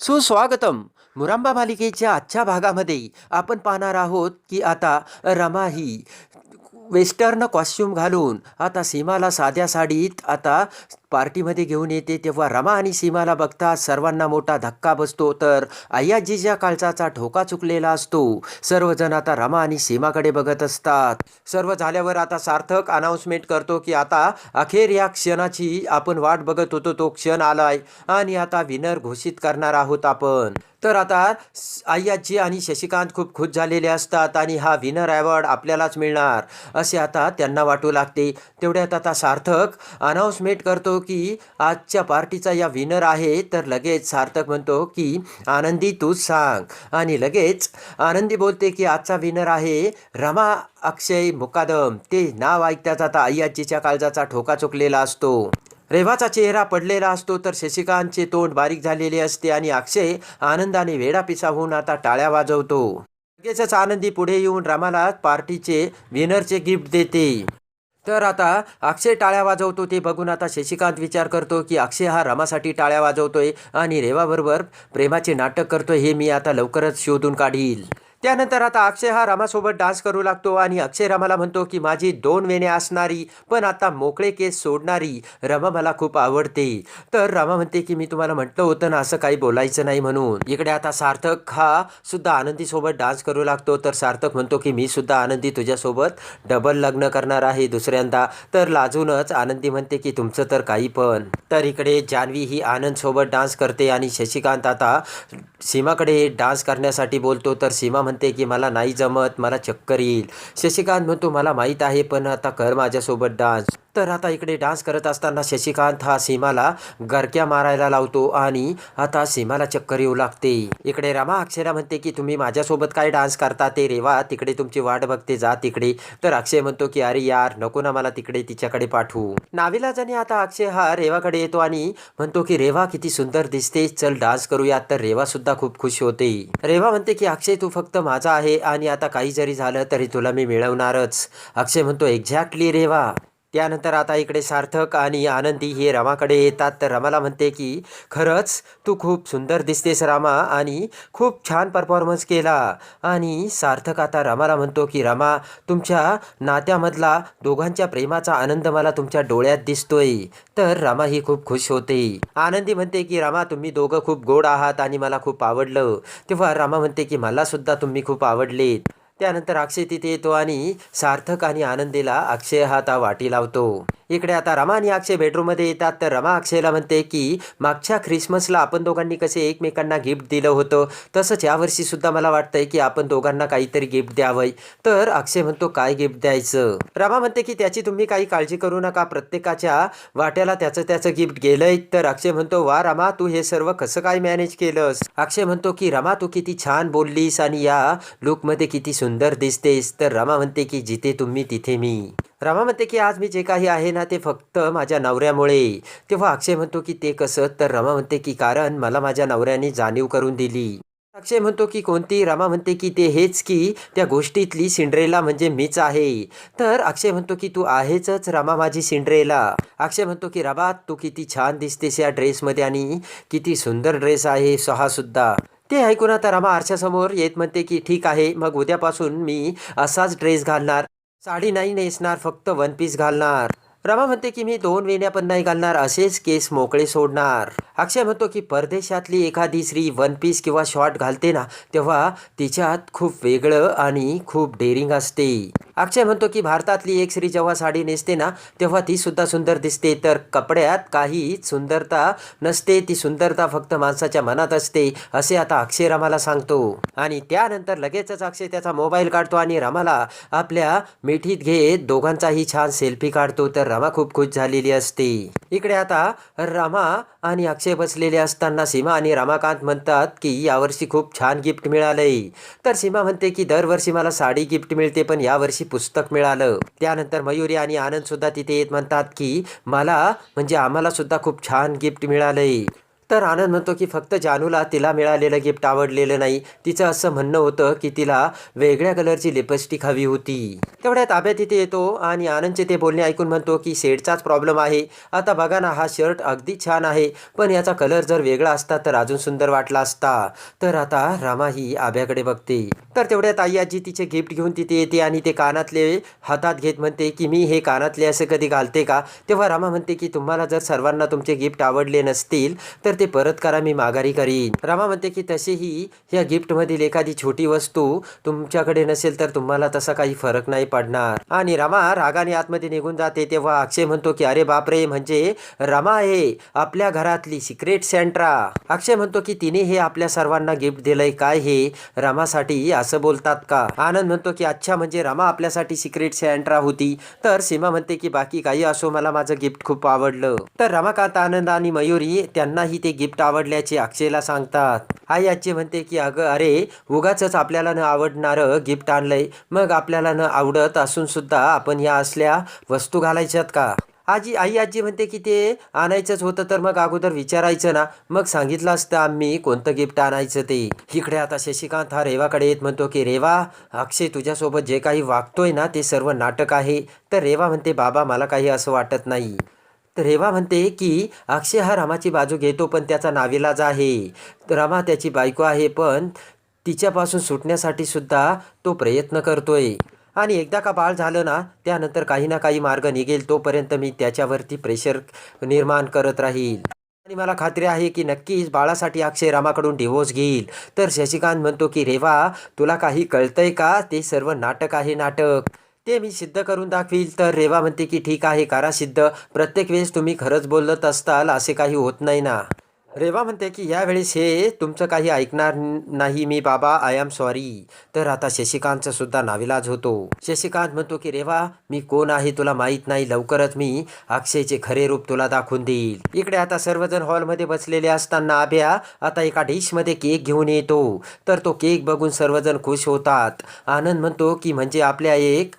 सुस्वागतम. मुरांबा मालिकेच्या आजच्या भागामध्ये आपण पाहणार आहोत की आता रमा ही वेस्टर्न कॉस्ट्यूम घालून आता सीमाला साध्या साडीत आता पार्टीमध्ये घेऊन येते तेव्हा रमा आणि सीमाला बघता सर्वांना मोठा धक्का बसतो. तर अय्याजीच्या काळजाचा ठोका चुकलेला असतो सर्वजण आता रमा आणि सीमाकडे बघत असतात. सर्व झाल्यावर आता सार्थक अनाऊन्समेंट करतो की आता अखेर या क्षणाची आपण वाट बघत होतो तो क्षण आलाय आणि आता विनर घोषित करणार आहोत आपण. तर आता अय्याजी आणि शशिकांत खूप खुश झालेले असतात आणि हा विनर अवॉर्ड आपल्यालाच मिळणार असे आता त्यांना वाटू लागते. तेवढ्यात आता सार्थक अनाऊन्समेंट करतो की आजच्या पार्टीचा या विनर आहे तर लगेच सार्थक म्हणतो की आनंदी तूच सांग. आणि लगेच आनंदी बोलते की आजचा विनर आहे रमा अक्षय मुकादम. ते नाव ऐकताच आता अय्याजीच्या काळजाचा ठोका चुकलेला असतो. रेवाचा चेहरा पडलेला असतो तर शशिकांतचे तोंड बारीक झालेले असते आणि अक्षय आनंदाने वेडापिसा होऊन आता टाळ्या वाजवतो. लगेचच आनंदी पुढे येऊन रमाला पार्टीचे विनरचे गिफ्ट देते. तर आता अक्षय टाळ्या वाजवतो ते बघून आता शशिकांत विचार करतो की अक्षय हा रमासाठी टाळ्या वाजवतोय आणि रेवाबरोबर प्रेमाचे नाटक करतोय हे मी आता लवकरच शोधून काढील. त्यानंतर आता अक्षय हा रमासोबत डान्स करू लागतो आणि अक्षय रामाला म्हणतो की माझी दोन वेणे असणारी पण आता मोकळे केस सोडणारी रमा मला खूप आवडते. तर रमा म्हणते की मी तुम्हाला म्हटलं होतं ना असं काही बोलायचं नाही म्हणून. इकडे आता सार्थक हा सुद्धा आनंदीसोबत डान्स करू लागतो. तर सार्थक म्हणतो की मी सुद्धा आनंदी तुझ्यासोबत डबल लग्न करणार आहे दुसऱ्यांदा. तर लाजूनच आनंदी म्हणते की तुमचं तर काही पण. तर इकडे जान्हवी ही आनंद सोबत डान्स करते आणि शशिकांत आता सीमाकडे डान्स करण्यासाठी बोलतो. तर सीमा म्हणते म्हणते की मला नाही जमत मला चक्कर येईल. शशिकांत म्हणतो मला माहीत आहे पण आता कर माझ्यासोबत डान्स. तर आता इकडे डान्स करत असताना शशिकांत हा सीमाला गरक्या मारायला लावतो आणि आता सीमाला चक्कर येऊ लागते. इकडे रमा अक्षरा म्हणते की तुम्ही माझ्यासोबत काय डान्स करता? ते रेवा तिकडे तुमची वाट बघते जा तिकडे. तर अक्षय म्हणतो की अरे यार नको ना मला तिकडे तिच्याकडे पाठवू. नाविलाजाने आता अक्षय हा रेवाकडे येतो आणि म्हणतो की रेवा किती सुंदर दिसते. चल डान्स करूयात. तर रेवा सुद्धा खूप खुश होते. रेवा म्हणते की अक्षय तू फक्त माझा आहे आणि आता काही जरी झालं तरी तुला मी मिळवणारच. अक्षय म्हणतो एक्झॅक्टली रेवा. त्यानंतर आता इकडे सार्थक आणि आनंदी हे रमाकडे येतात. तर रमाला म्हणते की खरंच तू खूप सुंदर दिसतेस रामा आणि खूप छान परफॉर्मन्स केला. आणि सार्थक आता रमाला म्हणतो की रमा तुमच्या नात्यामधला दोघांच्या प्रेमाचा आनंद मला तुमच्या डोळ्यात दिसतोय. तर रमा ही खूप खुश होते. आनंदी म्हणते की रमा तुम्ही दोघं खूप गोड आहात आणि मला खूप आवडलं. तेव्हा रमा म्हणते की मला सुद्धा तुम्ही खूप आवडलेत. त्यानंतर अक्षय तिथे येतो आणि सार्थक आणि आनंदीला अक्षय हा आता वाटी लावतो. इकडे आता रमा आणि अक्षय बेडरूममध्ये येतात. तर रमा अक्षयला म्हणते की मागच्या ख्रिसमसला आपण दोघांनी कसे एकमेकांना गिफ्ट दिलं होतं. तसंच यावर्षीसुद्धा मला वाटतंय की आपण दोघांना काहीतरी गिफ्ट द्यावंय. तर अक्षय म्हणतो काय गिफ्ट द्यायचं? रमा म्हणते की त्याची तुम्ही काही काळजी करू नका. प्रत्येकाच्या वाट्याला त्याचं त्याचं गिफ्ट गेलंय. तर अक्षय म्हणतो वा रमा तू हे सर्व कसं काय मॅनेज केलंस? अक्षय म्हणतो की रमा तू किती छान बोललीस आणि या लुकमध्ये किती सुंदर दिसतेस. तर रमा म्हणते की जिथे तुम्ही तिथे मी. रमा म्हणते की आज मी जे काही आहे ना ते फक्त माझ्या नवऱ्यामुळे. तेव्हा अक्षय म्हणतो की ते कसं? तर रमा म्हणते की कारण मला माझ्या नवऱ्याने जाणीव करून दिली. अक्षय म्हणतो की कोणती? रमा म्हणते की ते हेच की त्या गोष्टीतली सिंड्रेला म्हणजे मीच आहे. तर अक्षय म्हणतो की तू आहेचच रमा माझी सिंड्रेला. अक्षय म्हणतो की रबा तू किती छान दिसतेस या ड्रेसमध्ये आणि किती सुंदर ड्रेस आहे सहासुद्धा ते ऐकून आता रमा आरशासमोर येत म्हणते की ठीक आहे मग उद्यापासून मी असाच ड्रेस घालणार. साडी नाही नेसणार फक्त वन पीस घालणार. रमा म्हणते की मी दोन वेण्या पण नाही घालणार असेच केस मोकळे सोडणार. अक्षय म्हणतो की परदेशातली एखादी स्त्री वन पीस किंवा शॉर्ट घालते ना तेव्हा तिच्यात खूप वेगळं आणि खूप डेअरिंग असते. अक्षय म्हणतो की भारतातली एक स्त्री जेव्हा साडी नेसते ना तेव्हा ती सुद्धा सुंदर दिसते. तर कपड्यात काही सुंदरता नसते ती सुंदरता फक्त माणसाच्या मनात असते असे आता अक्षय रमाला सांगतो. आणि त्यानंतर लगेचच अक्षय त्याचा मोबाईल काढतो आणि रमाला आपल्या मिठीत घेत दोघांचाही छान सेल्फी काढतो. तर रमा खूप खुश झालेली असते. इकडे आता रमा आणि अक्षय बसलेले असताना सीमा आणि रमाकांत म्हणतात की यावर्षी खूप छान गिफ्ट मिळालंय. तर सीमा म्हणते की दरवर्षी मला साडी गिफ्ट मिळते पण यावर्षी पुस्तक मिळालं. त्यानंतर मयुरी आणि आनंदसुद्धा तिथे येत म्हणतात की मला म्हणजे आम्हालासुद्धा खूप छान गिफ्ट मिळालंय. तर आनंद म्हणतो की फक्त जानूला तिला मिळालेलं गिफ्ट आवडलेलं नाही. तिचं असं म्हणणं होतं की तिला वेगळ्या कलरची लिपस्टिक हवी होती. तेवढ्या ताब्यात तिथे येतो आणि आनंदचे ते बोलणे ऐकून म्हणतो की शेडचाच प्रॉब्लेम आहे. आता बघा ना हा शर्ट अगदी छान आहे. पण याचा कलर जर वेगळा असता तर अजून सुंदर वाटला असता. तर आता रामा ही आभ्याकडे बघते. तर तेवढ्यात आई आजी तिचे गिफ्ट घेऊन तिथे येते आणि ते कानातले हातात घेत म्हणते की मी हे कानातले असं कधी घालते का? तेव्हा रामा म्हणते की तुम्हाला जर सर्वांना तुमचे गिफ्ट आवडले नसतील तर ते परत करा मी माघारी करीन. रामा म्हणते की तसेही या गिफ्टमधील एखादी छोटी वस्तू तुमच्याकडे नसेल तर तुम्हाला तसा काही फरक नाही पडणार. आणि रमा रागाने आतमध्ये निघून जाते. तेव्हा अक्षय म्हणतो की अरे बापरे म्हणजे रमा आहे आपल्या घरातली सिक्रेट सेंट्रा अक्षय म्हणतो की तिने हे आपल्या सर्वांना गिफ्ट दिलंय काय हे? रमासाठी असं बोलतात का? आनंद म्हणतो की अच्छा म्हणजे रमा आपल्यासाठी सिक्रेट सेंट्रा होती. तर सीमा म्हणते की बाकी काही असो मला माझं गिफ्ट खूप आवडलं. तर रमाकांत आनंद आणि मयुरी त्यांनाही ते गिफ्ट आवडल्याचे अक्षयला सांगतात. आई आजी म्हणते की अगं अरे उगाच आपल्याला न आवडणारं गिफ्ट आणलंय. मग आपल्याला न आवडत असून सुद्धा आपण या असल्या वस्तू घालायच्यात का? आजी आई आजी म्हणते की ते आणायचंच होतं तर मग अगोदर विचारायचं ना. मग सांगितलं असतं आम्ही कोणतं गिफ्ट आणायचं ते. इकडे आता शशिकांत हा रेवाकडे येत म्हणतो की रेवा अक्षय तुझ्यासोबत जे काही वागतोय ना ते सर्व नाटक आहे तर रेवा म्हणते बाबा मला काही असं वाटत नाही तर रेवा म्हणते की अक्षय हा रामाची बाजू घेतो पण त्याचा नाविलाज आहे. रमा त्याची बायको आहे पण तिच्यापासून सुटण्यासाठी सुद्धा तो प्रयत्न करतोय. आणि एकदा का बाळ झालं ना त्यानंतर काही ना काही मार्ग निघेल तोपर्यंत मी त्याच्यावरती प्रेशर निर्माण करत राहील. आणि मला खात्री आहे की नक्कीच बाळासाठी अक्षय रामाकडून डिवोर्स घेईल. तर शशिकांत म्हणतो की रेवा तुला काही कळतंय का? ते सर्व नाटक आहे नाटक. ते मी सिद्ध करून दाखवील. तर रेवा म्हणते की ठीक आहे करा सिद्ध. प्रत्येक वेळेस तुम्ही खरंच बोलत असताल असे काही होत नाही ना. रेवा म्हणते की यावेळेस हे तुमचं काही ऐकणार नाही मी बाबा आय एम सॉरी तर आता शशिकांतचा सुद्धा नाविलाज होतो. शशिकांत म्हणतो की रेवा मी कोण आहे तुला माहीत नाही. लवकरच मी अक्षयचे खरे रूप तुला दाखवून देईल. इकडे आता सर्वजण हॉलमध्ये बसलेले असताना आभ्या आता एका डिशमध्ये केक घेऊन येतो. तर तो केक बघून सर्वजण खुश होतात. आनंद म्हणतो की म्हणजे आपल्या एक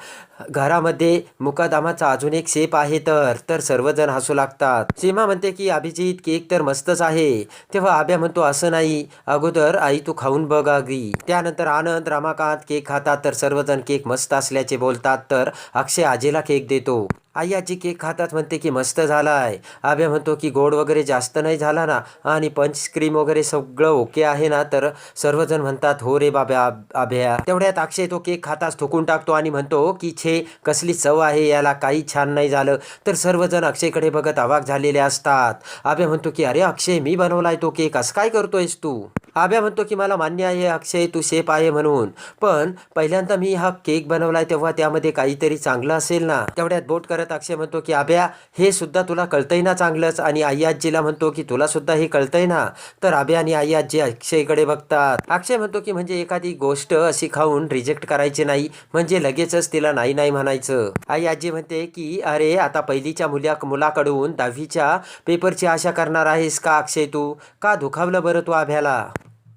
घरामध्ये मुकादामाचा अजून एक शेप आहे तर तर सर्वजण हसू लागतात. सीमा म्हणते की अभिजित केक तर मस्तच आहे. तेव्हा आभ्या म्हणतो असं नाही. अगोदर आई तू खाऊन बघ अगदी त्यानंतर आनंद रमाकांत केक खातात तर सर्वजण केक मस्त असल्याचे बोलतात तर अक्षय आजीला केक देतो. आई आजी केक खातात म्हणते की मस्त झालाय. आभ्या म्हणतो की गोड वगैरे जास्त नाही झाला ना. आणि पंच क्रीम वगैरे सगळं ओके आहे ना तर सर्वजण म्हणतात हो रे बाब्या आभ्या तेवढ्यात अक्षय तो केक खाताच थुकून टाकतो आणि म्हणतो की छे कसली चव आहे याला काही छान नाही झालं. तर सर्वजण अक्षयकडे बघत अवाक झालेले असतात. आभ्या म्हणतो की अरे अक्षय मी बनवलाय तो केक असं काय करतोयस तू? आभ्या म्हणतो की मला मान्य आहे अक्षय तू शेप आहे म्हणून. पण पहिल्यांदा मी हा केक बनवलाय तेव्हा त्यामध्ये काहीतरी चांगलं असेल ना. तेवढ्यात बोट करत अक्षय म्हणतो की अभ्या हे सुद्धा तुला कळतंय ना चांगलंच. आणि आई आजीला म्हणतो की तुला सुद्धा हे कळतंय ना. तर अभ्या आणि आई आजी अक्षयकडे बघतात. अक्षय म्हणतो की म्हणजे एखादी गोष्ट अशी खाऊन रिजेक्ट करायची नाही. म्हणजे लगेचच तिला नाही नाही म्हणायचं. आई आजी म्हणते की अरे आता पहिलीच्या मुल्या मुलाकडून दहावीच्या पेपरची आशा करणार आहेस का अक्षय तू? का दुखावलं बरं तू आभ्याला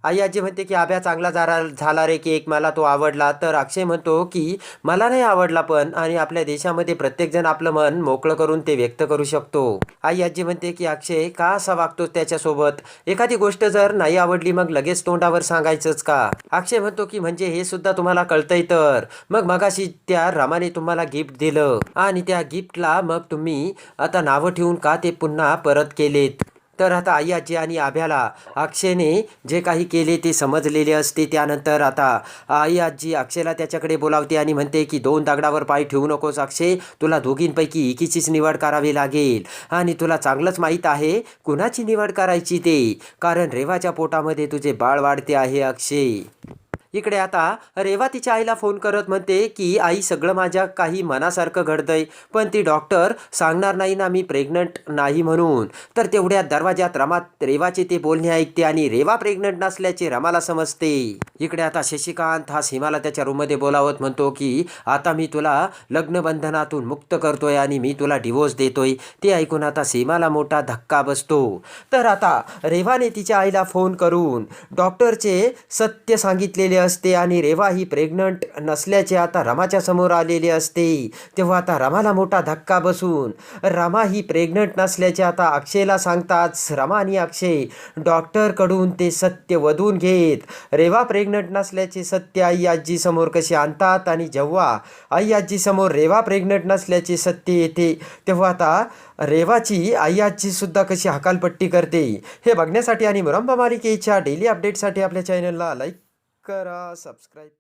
आई आजी म्हणते की आभ्या चांगला झाला झाला रे केक. मला तो आवडला. तर अक्षय म्हणतो की मला नाही आवडला पण आणि आपल्या देशामध्ये प्रत्येकजण आपलं मन मोकळं करून ते व्यक्त करू शकतो. आई आजी म्हणते की अक्षय का असा वागतो त्याच्यासोबत? एखादी गोष्ट जर नाही आवडली मग लगेच तोंडावर सांगायचंच का? अक्षय म्हणतो की म्हणजे हे सुद्धा तुम्हाला कळतंय तर. मग मगाशी त्या रामाने तुम्हाला गिफ्ट दिलं आणि त्या गिफ्टला मग तुम्ही आता नावं ठेवून का ते पुन्हा परत केलेत? तर आता आई आजी आणि आभ्याला अक्षयने जे काही केले ते समजलेले असते. त्यानंतर आता आई आजी अक्षयला त्याच्याकडे बोलावते आणि म्हणते की दोन दगडावर पाय ठेवू नकोस अक्षय तुला दोघींपैकी एकीचीच निवड करावी लागेल. आणि तुला चांगलंच माहीत आहे कुणाची निवड करायची ते? कारण रेवाच्या पोटामध्ये तुझे बाळ वाढते आहे अक्षय. इकडे आता रेवा तिच्या आईला फोन करत म्हणते की आई सगळं माझ्या काही मनासारखं घडतंय पण ती डॉक्टर सांगणार नाही ना मी प्रेग्नंट नाही म्हणून. तर तेवढ्या दरवाजात रमा रेवाचे ते बोलणे ऐकते आणि रेवा प्रेग्नंट नसल्याचे रमाला समजते. इकडे आता शशिकांत हा सीमाला त्याच्या रूममध्ये बोलावत म्हणतो की आता मी तुला लग्नबंधनातून मुक्त करतोय आणि मी तुला डिवोर्स देतोय. ते ऐकून आता सीमाला मोठा धक्का बसतो. तर आता रेवाने तिच्या आईला फोन करून डॉक्टरचे सत्य सांगितलेले असते आणि रेवा ही प्रेग्नंट नसल्याचे आता रमाच्या समोर आलेले असते. तेव्हा आता रमाला मोठा धक्का बसून रमा ही प्रेग्नंट नसल्याचे आता अक्षयला सांगतात. रमा आणि अक्षय डॉक्टरकडून ते सत्य वधून घेत. रेवा प्रेग्नंट नसल्याचे सत्य आई आजी समोर कसे आणतात आणि जेव्हा आई आजी समोर रेवा प्रेग्नंट नसल्याचे सत्य येते तेव्हा आता रेवाची आई आजी सुद्धा कशी हकालपट्टी करते हे बघण्यासाठी आणि मुरंबा मालिकेच्या डेली अपडेटसाठी आपल्या चॅनलला लाईक करा सबस्क्राईब